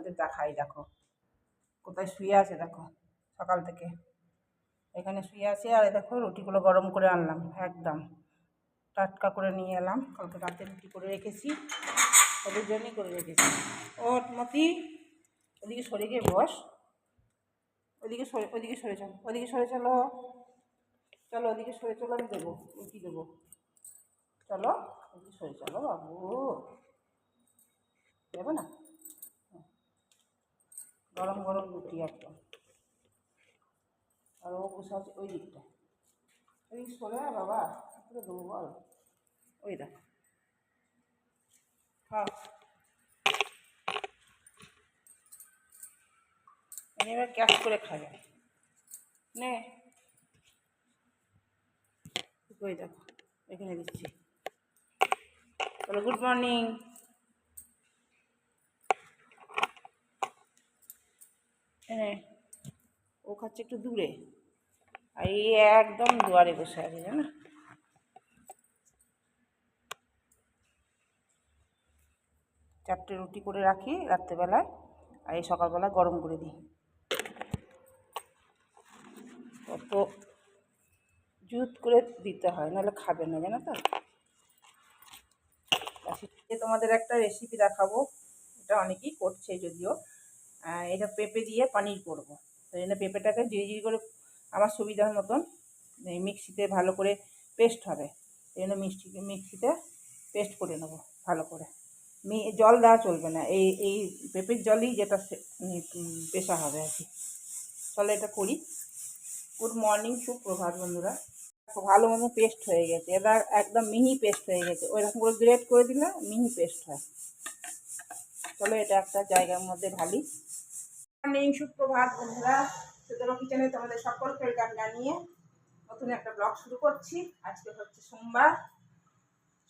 আপনাদের দেখাই, দেখো। কোথায় শুয়ে আছে, দেখো, সকাল থেকে। এখানে শুয়ে আছে, আর দেখো, রুটিগুলো গরম করে আনলাম, একদম। টাটকা করে নিয়ে এলাম, কালকে রাতে রুটি করে রেখেছি, ওদের জন্যই করে রেখেছি। ও, মতি, ওদিকে সরে গিয়ে বস। ওদিকে সরে ওদিকে সরে চলো, ওদিকে সরে চলো। চলো, ওদিকে সরে চলো, আমি দেবো রুটি দেবো? চলো, ওদিকে সরে চলো, বাবু। দেবো না? গরম গরম রুটি একদম আর ও বসে আছে ওই দিকটা ওই সরে আয় বাবা করে দেবো বল। ওই দেখ। খাও। এবার ক্যাশ করে খাবে নে। ওই দেখো, এখানে দিচ্ছি। চলো গুড মর্নিং। হ্যাঁ। ও খাচ্ছে একটু দূরে। আর এই একদম দুয়ারে বসে আছে, জানো? চারটে রুটি করে রাখি রাত্রেবেলায়, আর এই সকালবেলা গরম করে দিই। কত জুত করে দিতে হয়, নাহলে খাবে না, জানো তো? তোমাদের একটা রেসিপি দেখাবো। এটা অনেকেই করছে যদিও। এটা পেঁপে দিয়ে পানির করব। তো জন্য পেঁপেটাকে জিরি জিরি করে আমার সুবিধার মতন এই মিক্সিতে ভালো করে পেস্ট হবে। এই জন্য মিষ্টি, মিক্সিতে পেস্ট করে নেব ভালো করে। মি, জল দেওয়া চলবে না। এই এই পেঁপের জলই যেটা পেশা হবে আর কি। চলো এটা করি। গুড মর্নিং, সুপ্রভাত বন্ধুরা। ভালো মতো পেস্ট হয়ে গেছে। এটা একদম মিহি পেস্ট হয়ে গেছে। ওইরকম করে গ্রেট করে দিলে মিহি পেস্ট হয়। চলো এটা একটা জায়গার মধ্যে ঢালি। মর্নিং সুপ্রভাত বন্ধুরা। সুতরাং কিচেনে তোমাদের সকলকে ওয়েলকাম জানিয়ে নতুন একটা ব্লগ শুরু করছি। আজকে হচ্ছে সোমবার,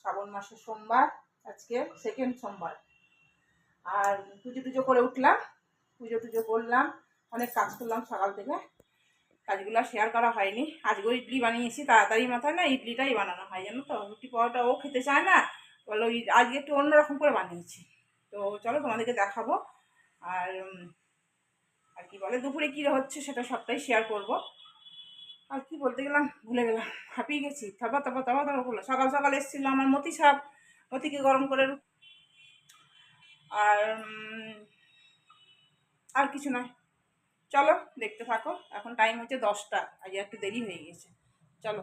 শ্রাবণ মাসের সোমবার, আজকে সেকেন্ড সোমবার। আর পুজো টুজো করে উঠলাম, পুজো টুজো করলাম, অনেক কাজ করলাম সকাল থেকে। কাজগুলো শেয়ার করা হয়নি। আজকেও ইডলি বানিয়েছি, তাড়াতাড়ি মাথায় না ইডলিটাই বানানো হয়, জানো তো? রুটি পাওয়াটা ও খেতে চায় না, বলো আজকে একটু অন্যরকম করে বানিয়েছি। তো চলো তোমাদেরকে দেখাবো। আর আর কি বলে, দুপুরে কী হচ্ছে সেটা সবটাই শেয়ার করব। আর কি বলতে গেলাম, ভুলে গেলাম, হাঁপিয়ে গেছি, থাপা থাপা থাপা থাপা করল। সকাল সকাল এসেছিল আমার মতি সাপ, মতিকে গরম করে আর আর কিছু নয়। চলো, দেখতে থাকো। এখন টাইম হচ্ছে দশটা, আজ একটু দেরি হয়ে গেছে। চলো,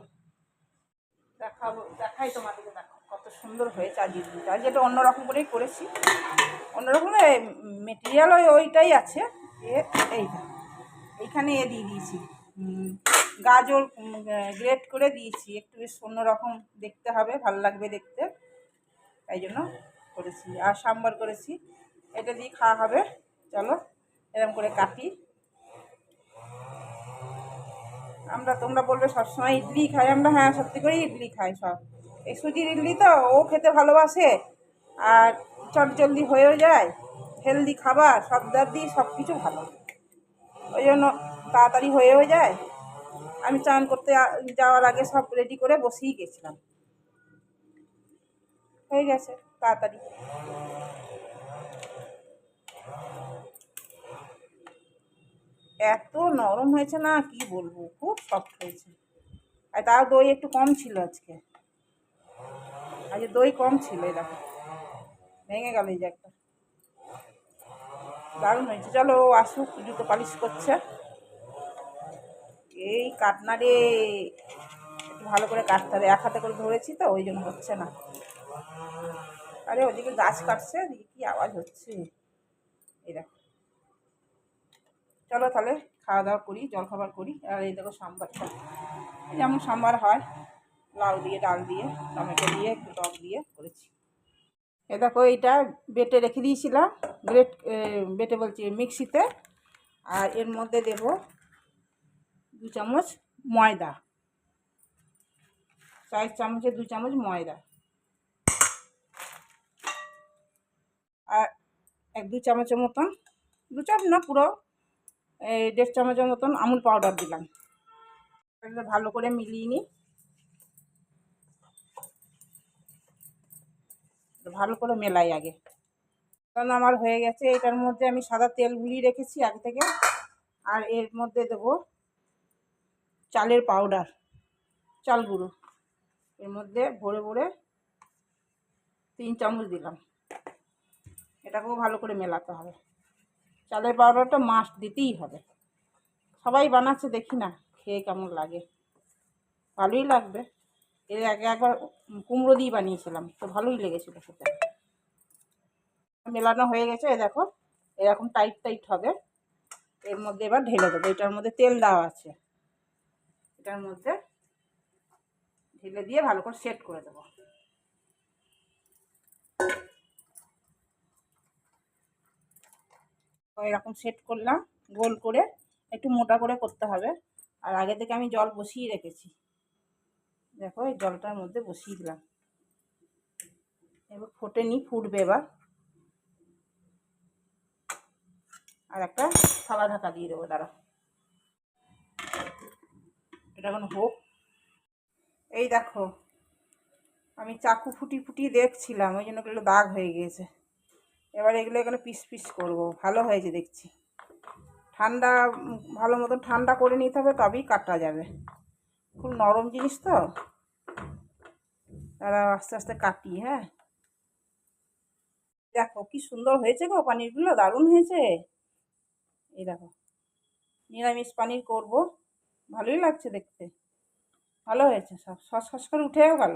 দেখাবো, দেখাই তোমাদেরকে, দেখো কত সুন্দর হয়েছে আজ ইডলিটা আজ এটা অন্যরকম করেই করেছি। অন্যরকম মেটেরিয়াল ওই ওইটাই আছে। এইখানে এ দিয়ে দিয়েছি। গাজর গ্রেট করে দিয়েছি। একটু বেশ অন্যরকম দেখতে হবে, ভালো লাগবে দেখতে। তাই জন্য করেছি। আর সাম্বার করেছি। এটা দিয়ে খাওয়া হবে। চলো এরকম করে কাটি। আমরা, তোমরা বলবে সবসময় ইডলি খাই আমরা। হ্যাঁ সত্যি করেই ইডলি খাই সব। এই সুজির ইডলি তো ও খেতে ভালোবাসে। আর চট জলদি হয়েও যায়। হেলদি খাবার, সব দার দিয়ে সব কিছু ভালো। ওই জন্য তাড়াতাড়ি হয়েও যায়। আমি চান করতে যাওয়ার আগে সব রেডি করে বসেই গেছিলাম। হয়ে গেছে, তাড়াতাড়ি। এত নরম হয়েছে না, কি বলব, খুব সফট হয়েছে। আর তাও দই একটু কম ছিল আজকে। আজকে দই কম ছিল দেখো। ভেঙে গেল এই যে একটা। দারুণ হয়েছে। চলো, ও আসুক, জুতো পালিশ করছে। এই কাটনারে একটু ভালো করে কাটতে হবে। এক হাতে করে ধরেছি তো, ওই জন্য হচ্ছে না। আরে, ওদিকে গাছ কাটছে ওদিকে কি আওয়াজ হচ্ছে? দেখো। চলো তাহলে, খাওয়া দাওয়া করি জলখাবার করি। আর এই দেখো সাম্বার যেমন সাম্বার হয়, লাউ দিয়ে, ডাল দিয়ে, টমেটো দিয়ে, একটু টক দিয়ে করেছি। এ দেখো এইটা বেটে রেখে দিয়েছিলাম গ্রেট বেটে বলছি মিক্সিতে, আর এর মধ্যে দেব দু চামচ ময়দা, চার চামচে দু চামচ ময়দা, আর এক দু চামচের মতন, দু চামচ না, পুরো এই দেড় চামচের মতন আমুল পাউডার দিলাম। ভালো করে মিলিয়ে নিই। ভালো করে মেলাই আগে। কারণ আমার হয়ে গেছে, এটার মধ্যে আমি সাদা তেল গুলিয়ে রেখেছি আগে থেকে। আর এর মধ্যে দেবো চালের পাউডার চাল গুঁড়ো। এর মধ্যে ভরে ভরে তিন চামচ দিলাম। এটাকেও ভালো করে মেলাতে হবে। চালের পাউডারটা মাস্ট দিতেই হবে। সবাই বানাচ্ছে, দেখি না, খেয়ে কেমন লাগে। ভালোই লাগবে। এর আগে একবার কুমড়ো দিয়ে বানিয়েছিলাম, তো ভালোই লেগেছিলো খেতে। মেলানো হয়ে গেছে দেখো, এরকম টাইট টাইট হবে। এর মধ্যে এবার ঢেলে দেবো, এটার মধ্যে তেল দেওয়া আছে। এটার মধ্যে ঢেলে দিয়ে ভালো করে সেট করে দেবো। এরকম সেট করলাম, গোল করে একটু মোটা করে করতে হবে। আর আগে থেকে আমি জল বসিয়ে রেখেছি। দেখো, এই জলটার মধ্যে বসিয়ে দিলাম। এবার ফোটে নি, ফুটবে এবার। আর একটা থালা ঢাকা দিয়ে দেবো দাঁড়া এটা এখন হোক। এই দেখো, আমি চাকু ফুটি ফুটি দেখছিলাম, ওই জন্য এগুলো দাগ হয়ে গিয়েছে। এবার এগুলো এখানে পিস পিস করব, ভালো হয়েছে দেখছি। ঠান্ডা, ভালো মতন ঠান্ডা করে নিতে হবে, তবেই কাটা যাবে। খুব নরম জিনিস তো। তারা আস্তে আস্তে কাটি হ্যাঁ। দেখো কি সুন্দর হয়েছে গো পানিরগুলো, দারুণ হয়েছে। এই দেখো, নিরামিষ পানির করব, ভালোই লাগছে দেখতে। ভালো হয়েছে, সব সস সস করে উঠেও গেল।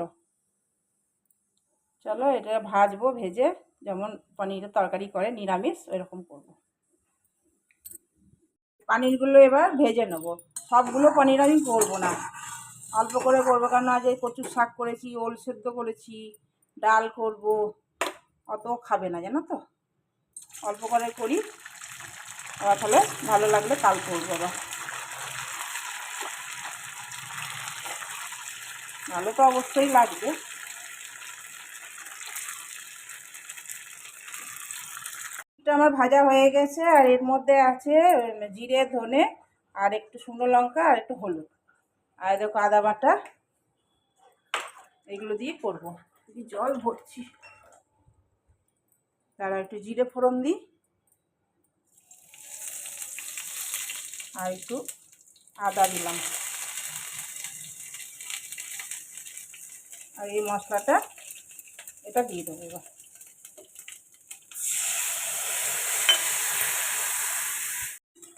চলো এটা ভাজবো, ভেজে, যেমন পনিরের তরকারি করে, নিরামিষ, ওইরকম করব। পানিরগুলো এবার ভেজে নেব। সবগুলো পনির আমি করব না। অল্প করে করব, কারণ আজ এই কচুর শাক করেছি, ওল সেদ্ধ করেছি, ডাল করব, অত খাবে না, জানো তো? অল্প করে করি, আবার তাহলে ভালো লাগলে কাল করব আবার। ভালো তো অবশ্যই লাগবে। আমার ভাজা হয়ে গেছে, আর এর মধ্যে আছে জিরে, ধনে, আর একটু শুকনো লঙ্কা, আর একটু হলুদ। আর দেখো আদা বাটা, এগুলো দিয়ে করব। জল ভরছি। তারা একটু জিরে ফোড়ন দিই। আর একটু আদা দিলাম। আর এই মশলাটা, এটা দিয়ে দেবো এবার।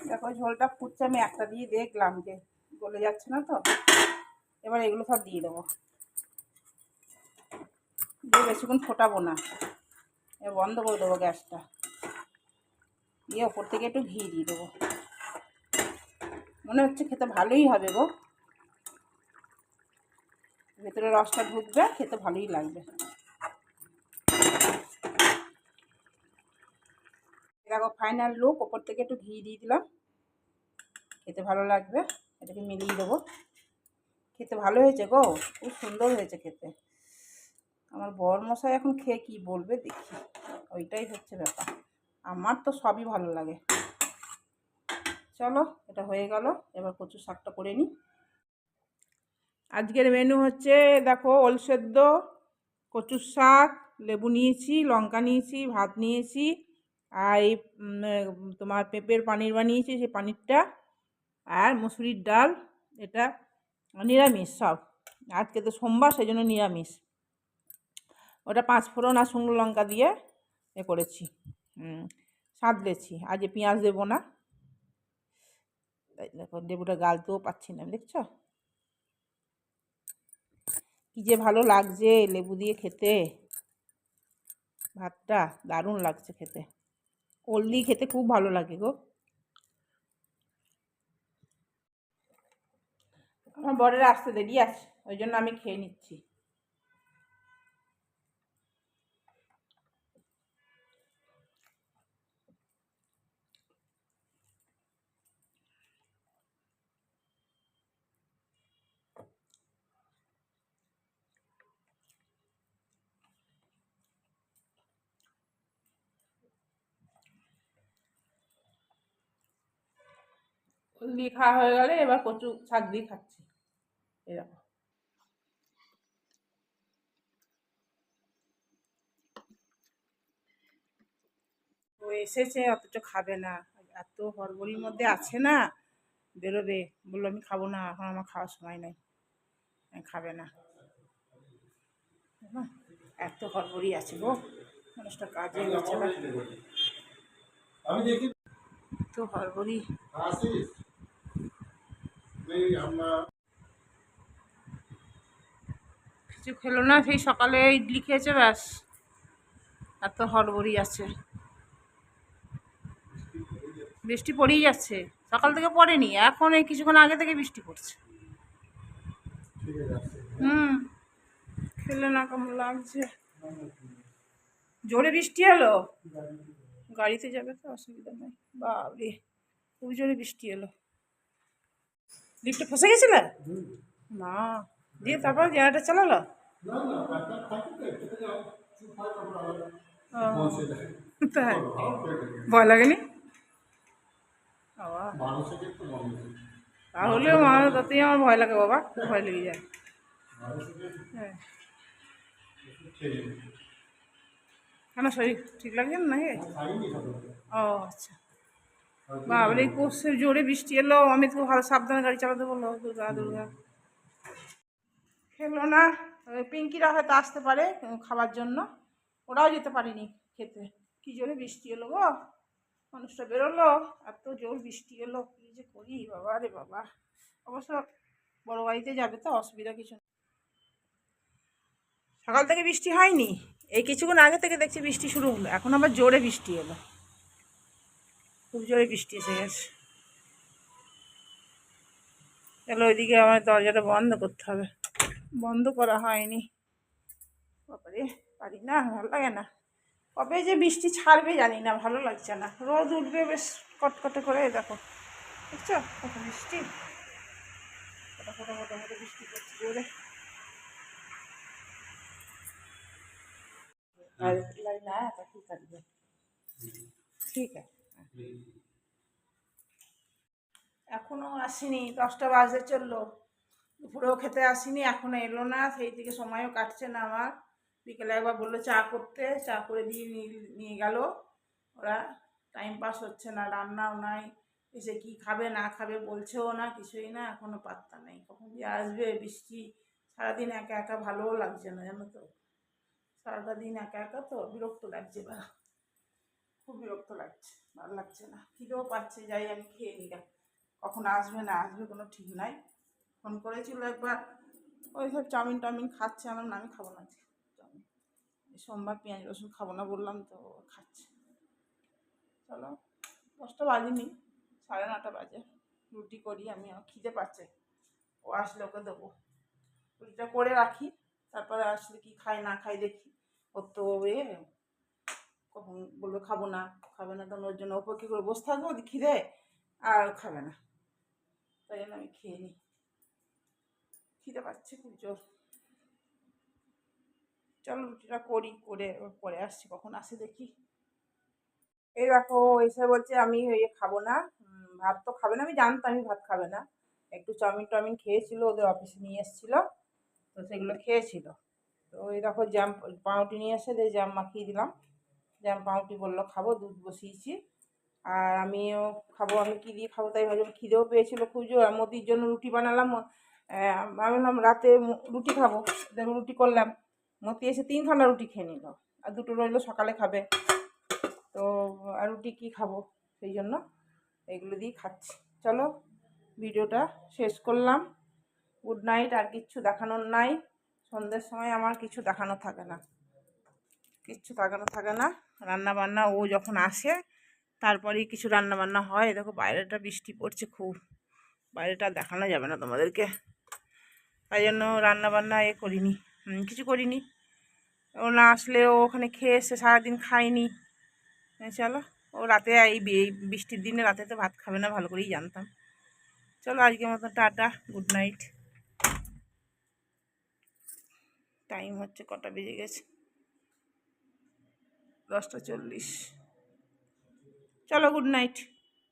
দেখো ঝোলটা ফুটছে, আমি একটা দিয়ে দেখলাম যে গলে যাচ্ছে না তো? এবার এগুলো সব দিয়ে দেবো। দিয়ে বেশিক্ষণ ফোটাবো না। এবার বন্ধ করে দেবো গ্যাসটা। দিয়ে ওপর থেকে একটু ঘি দিয়ে দেবো। মনে হচ্ছে খেতে ভালোই হবে গো। ভেতরে রসটা ঢুকবে, খেতে ভালোই লাগবে। দেখো ফাইনাল লুক ওপর থেকে একটু ঘি দিয়ে দিলাম। খেতে ভালো লাগবে। এটাকে মিলিয়ে দেবো। খেতে ভালো হয়েছে গো, খুব সুন্দর হয়েছে খেতে। আমার বর মশাই এখন খেয়ে কি বলবে দেখি, ওইটাই হচ্ছে ব্যাপার। আমার তো সবই ভালো লাগে। চলো, এটা হয়ে গেল, এবার কচু শাকটা করে নিই। আজকের মেনু হচ্ছে, দেখো, ওল সেদ্ধ, কচুর শাক, লেবু নিয়েছি, লঙ্কা নিয়েছি, ভাত নিয়েছি, আর এই তোমার পেঁপের পানির বানিয়েছি, সেই পানিরটা। আর মুসুরির ডাল, এটা নিরামিষ সব। আজকে তো সোমবার সেই জন্য নিরামিষ। ওটা পাঁচ ফোড়ন আর শুকনো লঙ্কা দিয়ে এ করেছি। সাঁতলেছি। এ পেঁয়াজ দেবো না। দেখো, লেবুটা গালতেও পাচ্ছি না, দেখছ? কি যে ভালো লাগছে লেবু দিয়ে খেতে। ভাতটা দারুণ লাগছে খেতে। ওল খেতে খুব ভালো লাগে গো। আমার বরের আসতে দেরি আছে ওই জন্য আমি খেয়ে নিচ্ছি। দিয়ে খাওয়া হয়ে গেলে এবার কচু শাক দিয়ে খাচ্ছি। এরকম। ও এসেছে অথচ খাবে না। এত হড়বড়ির মধ্যে আছে না বেরোবে। বলল আমি খাব না এখন আমার খাওয়ার সময় নেই। খাবে না। এত হড়বড়ি আছে গো। মানুষটা কাজে গেছে না। আমি দেখি। আমরা কিছু খেলো না সেই সকালে ইডলি খেয়েছে ব্যাস। এত হড়বড়ি আছে। বৃষ্টি পড়েই যাচ্ছে। সকাল থেকে পড়েনি এখন এই কিছুক্ষণ আগে থেকে বৃষ্টি পড়ছে। হুম খেলে না কেমন লাগছে। জোরে বৃষ্টি এলো? গাড়িতে যাবে তো অসুবিধা নেই। বাবরে খুব জোরে বৃষ্টি এলো। লিফটে ফসে গেছিলে? না। দিয়ে তারপর জেনারেটার চালালো? তাই। ভয় লাগেনি। তাহলে আমার তাতেই আমার ভয় লাগে বাবা ভয় লেগে যায়। হ্যাঁ। কেন শরীর ঠিক লাগছে না নাকি? ও আচ্ছা। বাবরে এই জোরে বৃষ্টি এলো, আমি তো ভালো সাবধানে গাড়ি চালাতে বলল, দুর্গা দুর্গা। খেলো না। পিঙ্কিরা হয়তো আসতে পারে খাবার জন্য। ওরাও যেতে পারেনি খেতে। কি জোরে বৃষ্টি এলো গো? মানুষটা বেরোলো। এত জোর বৃষ্টি এলো, কী যে করি? বাবা রে বাবা। অবশ্য বড় বাড়িতে যাবে তো, অসুবিধা কিছু। সকাল থেকে বৃষ্টি হয়নি। এই কিছুক্ষণ আগে থেকে দেখছি বৃষ্টি শুরু হলো। এখন আবার জোরে বৃষ্টি এলো। খুব জোরে বৃষ্টি এসে গেছে। তাহলে ওইদিকে আমার দরজাটা বন্ধ করতে হবে। বন্ধ করা হয়নি। বাবারে পারি না ভালো লাগে না। কবে যে বৃষ্টি ছাড়বে জানি না ভালো লাগছে না। রোদ উঠবে বেশ কটকটে করে দেখো। বুঝছ কত বৃষ্টি। পড়ছে জোরে। আর লাইন আয়া তা ঠিক আছে। এখনও আসেনি, দশটা বাজে চলল। দুপুরেও খেতে আসিনি, এখনও এলো না, সেই থেকে সময়ও কাটছে না আমার। বিকেলে একবার বলল চা করতে, চা করে দিয়ে নিয়ে- গেল। ওরা টাইম পাস হচ্ছে না, রান্নাও নাই, এসে কি খাবে, না খাবে বলছেও না, কিছুই না, এখনও পাত্তা নেই। কখন যে আসবে, বৃষ্টি সারাদিন একা একা ভালোও লাগছে না, জানো তো? সারাটা দিন একা একা তো বিরক্ত লাগছে, বা খুব বিরক্ত লাগছে। ভালো লাগছে না। খিদেও পাচ্ছে, যাই আমি খেয়ে নিলাম। কখন আসবে না আসবে কোনো ঠিক নাই। ফোন করেছিল একবার, ওই সব চাউমিন টাউমিন খাচ্ছে আমার না আমি খাব না চাউমিন সোমবার পেঁয়াজ রসুন খাব না বললাম তো খাচ্ছে। চলো, দশটা বাজেনি, সাড়ে নটা বাজে। রুটি করি, আমি আমার খিদে পাচ্ছে। ও আসলে ওকে দেবো। রুটিটা করে রাখি, তারপরে আসলে কি খাই না খাই দেখি। ওর তো এ কখন বলবে খাব না। খাবে না। তখন ওর জন্য ওপর কী করে বসে থাকব খিদে, আর খাবে না। তাই জন্য আমি খেয়ে নিই খিদে পাচ্ছে খুব জোর। চলো রুটিটা করি, করে পরে আসছি, কখন আসে দেখি। এই দেখো এসে বলছে, আমি ইয়ে খাব না। ভাত তো খাবে না, আমি জানতাম আমি ভাত খাবে না। একটু চাউমিন টাউমিন খেয়েছিল, ওদের অফিসে নিয়ে এসেছিল, তো সেগুলো খেয়েছিল। তো ওই দেখো জ্যাম পাউরুটি নিয়ে এসে দিয়ে জ্যাম মাখিয়ে দিলাম। জ্যাম পাউটি বলল, খাব, দুধ বসিয়েছি। আর আমিও খাব, আমি কী দিয়ে খাব তাই ভাবলাম, খিদেও পেয়েছিল খুব জোর মতির জন্য রুটি বানালাম। ভাবলাম রাতে রুটি খাব। রুটি করলাম। মতি এসে তিনখানা রুটি খেয়ে নিল। আর দুটো রইল, সকালে খাবে। তো, আর রুটি কী খাব? সেই জন্য এগুলো দিয়ে খাচ্ছি। চলো, ভিডিওটা শেষ করলাম। গুড নাইট, আর কিচ্ছু দেখানোর নাই। সন্ধ্যের সময় আমার কিছু দেখানো থাকে না। কিচ্ছু দেখানো থাকে না। রান্না বান্না ও যখন আসে, তারপরেই কিছু রান্না বান্না হয়। দেখো, বাইরেটা বৃষ্টি পড়ছে খুব। বাইরেটা দেখানো যাবে না তোমাদেরকে। তাই জন্য রান্না বান্না এ করিনি। কিছু করিনি। ও না আসলে ও ওখানে খেয়ে এসে সারাদিন খায়নি। চলো, ও রাতে এই বৃষ্টির দিনে রাতে তো ভাত খাবে না, ভালো করেই জানতাম। চলো, আজকের মতো টাটা, গুড নাইট। টাইম হচ্ছে কটা বেজে গেছে। দশটা চল্লিশ। চলো গুড নাইট